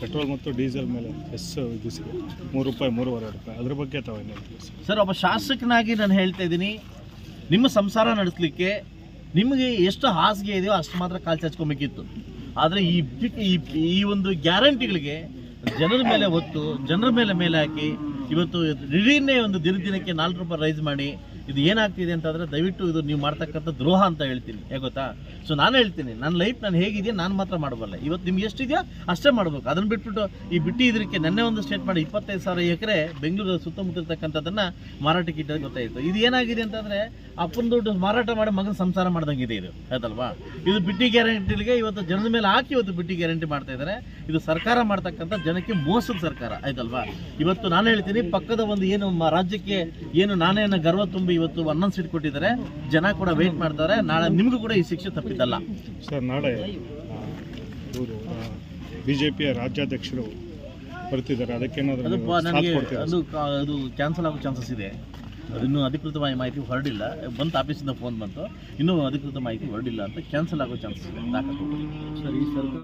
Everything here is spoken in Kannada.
ಪೆಟ್ರೋಲ್ ಮತ್ತು ಡೀಸೆಲ್ ಮೇಲೆ ಇದು ಸಿಗ ಮೂರು ರೂಪಾಯಿ, ಮೂರುವರೆ ರೂಪಾಯಿ. ಅದ್ರ ಬಗ್ಗೆ ತಾವು ಏನು ಸರ್, ಒಬ್ಬ ಶಾಸಕನಾಗಿ ನಾನು ಹೇಳ್ತಾ ಇದ್ದೀನಿ, ನಿಮ್ಮ ಸಂಸಾರ ನಡೆಸಲಿಕ್ಕೆ ನಿಮಗೆ ಎಷ್ಟು ಹಾಸಿಗೆ ಇದೆಯೋ ಅಷ್ಟು ಮಾತ್ರ ಕಾಲು ಚಾಚ್ಕೊಬೇಕಿತ್ತು. ಆದರೆ ಈ ಈ ಒಂದು ಗ್ಯಾರಂಟಿಗಳಿಗೆ ಜನರ ಮೇಲೆ ಒತ್ತು ಜನರ ಮೇಲೆ ಮೇಲೆ ಹಾಕಿ ಇವತ್ತು ದಿಢೀರ್ನೇ ಒಂದು ದಿನ ದಿನಕ್ಕೆ ನಾಲ್ಕು ರೂಪಾಯಿ ರೈಸ್ ಮಾಡಿ, ಇದು ಏನಾಗ್ತಿದೆ ಅಂತಂದ್ರೆ ದಯವಿಟ್ಟು ಇದು ನೀವು ಮಾಡ್ತಕ್ಕಂಥ ದ್ರೋಹ ಅಂತ ಹೇಳ್ತೀನಿ. ಯಾಕೆ ಗೊತ್ತಾ? ಸೊ ನಾನು ಹೇಳ್ತೀನಿ ನನ್ನ ಲೈಫ್ ನಾನು ಹೇಗಿದೆಯಾ ನಾನು ಮಾತ್ರ ಮಾಡಬಲ್ಲ ಇವತ್ತು ನಿಮ್ಗೆ ಎಷ್ಟಿದೆಯೋ? ಅಷ್ಟೇ ಮಾಡಬೇಕು. ಅದನ್ನು ಬಿಟ್ಬಿಟ್ಟು ಈ ಬಿಟ್ಟು ಇದಕ್ಕೆ ನೆನ್ನೆ ಒಂದು ಸ್ಟೇಟ್ ಮಾಡಿ, ಇಪ್ಪತ್ತೈದು ಸಾವಿರ ಎಕರೆ ಬೆಂಗಳೂರು ಸುತ್ತಮುತ್ತ ಇರ್ತಕ್ಕಂಥದ್ದನ್ನ ಮಾರಾಟಕ್ಕೆ ಇಟ್ಟದ್ದು ಗೊತ್ತಾಯಿತು. ಇದು ಏನಾಗಿದೆ ಅಂತಂದರೆ ಅಪ್ಪನ ದುಡ್ಡು ಮಾರಾಟ ಮಾಡಿ ಮಗನ ಸಂಸಾರ ಮಾಡ್ದಂಗಿದೆ ಇದು. ಆಯ್ತಲ್ವಾ? ಇದು ಬಿಟ್ಟಿ ಗ್ಯಾರಂಟಿಗೆ ಇವತ್ತು ಜನದ ಮೇಲೆ ಹಾಕಿ ಇವತ್ತು ಬಿಟ್ಟಿ ಗ್ಯಾರಂಟಿ ಮಾಡ್ತಾ ಇದ್ದಾರೆ. ಇದು ಸರ್ಕಾರ ಮಾಡ್ತಕ್ಕಂಥ ಜನಕ್ಕೆ ಮೋಸದ ಸರ್ಕಾರ. ಆಯ್ತಲ್ವಾ? ಇವತ್ತು ನಾನು ಹೇಳ್ತೀನಿ ಪಕ್ಕದ ಒಂದು ಏನು ಮ- ರಾಜ್ಯಕ್ಕೆ ಏನು ನಾನೇನ ಗರ್ವ ತುಂಬಿ ಇವತ್ತು ಹನ್ನೊಂದು ಸೀಟ್ ಕೊಟ್ಟಿದ್ದಾರೆ. ಜನ ಕೂಡ ವೇಟ್ ಮಾಡ್ತಾರೆ. ನಾಳೆ ನಿಮಗೂ ಕೂಡ ಈ ಶಿಕ್ಷೆ ತಪ್ಪಿದ್ದಲ್ಲ. ಸರ್ ನಾಳೆ ಬಿಜೆಪಿಯ ಬಿ ಜೆ ಪಿಯ ರಾಜ್ಯಾಧ್ಯಕ್ಷರು ಬರ್ತಿದ್ದಾರೆ. ಅದಕ್ಕೇನಾದರೂ ಅದು ಅದು ಕಾ- ಅದು ಕ್ಯಾನ್ಸಲ್ ಆಗೋ ಚಾನ್ಸಸ್ ಇದೆ. ಅದು ಇನ್ನೂ ಅಧಿಕೃತವಾಗಿ ಮಾಹಿತಿ ಹೊರಡಿಲ್ಲ. ಬಂತು ಆಫೀಸಿಂದ ಫೋನ್ ಬಂತು. ಇನ್ನೂ ಅಧಿಕೃತ ಮಾಹಿತಿ ಹೊರಡಿಲ್ಲ ಅಂತ ಕ್ಯಾನ್ಸಲ್ ಆಗೋ ಚಾನ್ಸಸ್ ಇದೆ